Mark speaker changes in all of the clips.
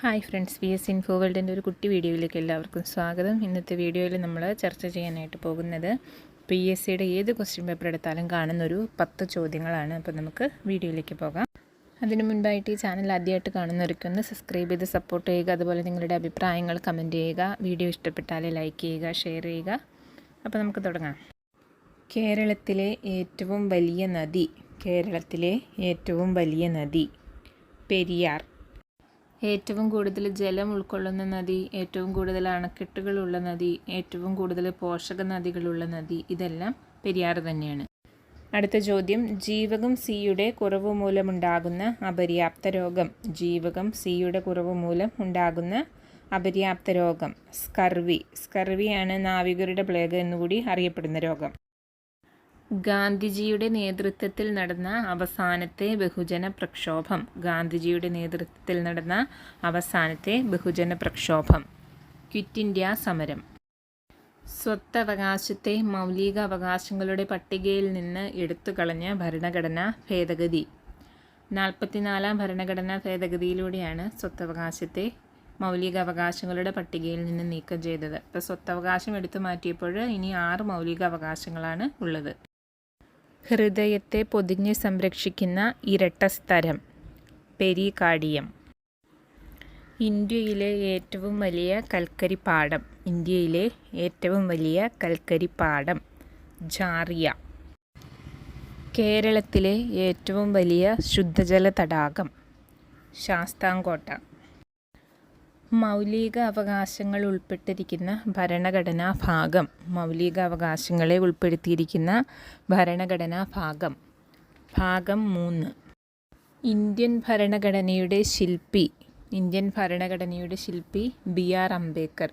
Speaker 1: Hi friends V S info വേൾഡിന്റെ ഒരു കുട്ടി വീഡിയോയിലേക്ക് എല്ലാവർക്കും സ്വാഗതം. ഇന്നത്തെ വീഡിയോയിൽ നമ്മൾ ചർച്ച ചെയ്യാനായിട്ട് പോകുന്നത് പി എസ് സിയുടെ ഏത് ക്വസ്റ്റ്യൻ പേപ്പർ എടുത്താലും കാണുന്നൊരു പത്ത് ചോദ്യങ്ങളാണ്. അപ്പോൾ നമുക്ക് വീഡിയോയിലേക്ക് പോകാം. അതിനു മുൻപായിട്ട് ഈ ചാനൽ ആദ്യമായിട്ട് കാണുന്നവർക്കൊന്ന് സബ്സ്ക്രൈബ് ചെയ്ത് സപ്പോർട്ട് ചെയ്യുക. അതുപോലെ നിങ്ങളുടെ അഭിപ്രായങ്ങൾ കമന്റ് ചെയ്യുക. വീഡിയോ ഇഷ്ടപ്പെട്ടാൽ ലൈക്ക് ചെയ്യുക ഷെയർ ചെയ്യുക. അപ്പോൾ നമുക്ക് തുടങ്ങാം. കേരളത്തിലെ ഏറ്റവും വലിയ നദി. കേരളത്തിലെ ഏറ്റവും വലിയ നദി. പെരിയാർ. ഏറ്റവും കൂടുതൽ ജലം ഉൾക്കൊള്ളുന്ന നദി ഏറ്റവും കൂടുതൽ അണക്കെട്ടുകളുള്ള നദി ഏറ്റവും കൂടുതൽ പോഷക നദികളുള്ള നദി ഇതെല്ലാം പെരിയാർ തന്നെയാണ്. അടുത്ത ചോദ്യം. ജീവകം സിയുടെ കുറവ് മൂലമുണ്ടാകുന്ന അപര്യാപ്ത രോഗം. ജീവകം സിയുടെ കുറവ് മൂലം ഉണ്ടാകുന്ന അപര്യാപ്ത രോഗം. സ്കർവി. സ്കർവിയാണ് നാവികരുടെ പ്ലേഗ് എന്നുകൂടി അറിയപ്പെടുന്ന രോഗം. ഗാന്ധിജിയുടെ നേതൃത്വത്തിൽ നടന്ന അവസാനത്തെ ബഹുജന പ്രക്ഷോഭം. ഗാന്ധിജിയുടെ നേതൃത്വത്തിൽ നടന്ന അവസാനത്തെ ബഹുജന പ്രക്ഷോഭം. ക്വിറ്റ് ഇന്ത്യ സമരം. സ്വത്തവകാശത്തെ മൗലിക അവകാശങ്ങളുടെ പട്ടികയിൽ നിന്ന് എടുത്തു കളഞ്ഞ ഭരണഘടന ഭേദഗതി. നാൽപ്പത്തിനാലാം ഭരണഘടനാ ഭേദഗതിയിലൂടെയാണ് സ്വത്തവകാശത്തെ മൗലിക അവകാശങ്ങളുടെ പട്ടികയിൽ നിന്ന് നീക്കം ചെയ്തത്. ഇപ്പോൾ സ്വത്തവകാശം എടുത്തു മാറ്റിയപ്പോൾ ഇനി ആറ് മൗലിക അവകാശങ്ങളാണ് ഉള്ളത്. ഹൃദയത്തെ പൊതിഞ്ഞ് സംരക്ഷിക്കുന്ന ഇരട്ടസ്തരം പെരികാഡിയം ഇന്ത്യയിലെ ഏറ്റവും വലിയ കൽക്കരി പാടം ഇന്ത്യയിലെ ഏറ്റവും വലിയ കൽക്കരി പാടം ജാറിയ. കേരളത്തിലെ ഏറ്റവും വലിയ ശുദ്ധജല തടാകം ശാസ്താംകോട്ട. മൗലിക അവകാശങ്ങൾ ഉൾപ്പെട്ടിരിക്കുന്ന ഭരണഘടനാ ഭാഗം. മൗലിക അവകാശങ്ങളെ ഉൾപ്പെടുത്തിയിരിക്കുന്ന ഭരണഘടനാ ഭാഗം. ഭാഗം മൂന്ന്. ഇന്ത്യൻ ഭരണഘടനയുടെ ശില്പി. ഇന്ത്യൻ ഭരണഘടനയുടെ ശില്പി ബി ആർ അംബേദ്കർ.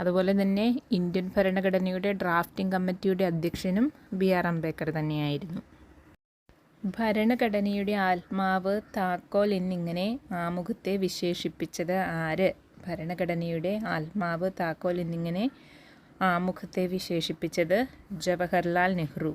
Speaker 1: അതുപോലെ തന്നെ ഇന്ത്യൻ ഭരണഘടനയുടെ ഡ്രാഫ്റ്റിംഗ് കമ്മിറ്റിയുടെ അധ്യക്ഷനും ബി ആർ അംബേദ്കർ തന്നെയായിരുന്നു. ഭരണഘടനയുടെ ആത്മാവ് താക്കോൽ എന്നിങ്ങനെ ആമുഖത്തെ വിശേഷിപ്പിച്ചത് ആര്? ഭരണഘടനയുടെ ആത്മാവ് താക്കോൽ എന്നിങ്ങനെ ആമുഖത്തെ വിശേഷിപ്പിച്ചത് ജവഹർലാൽ നെഹ്റു.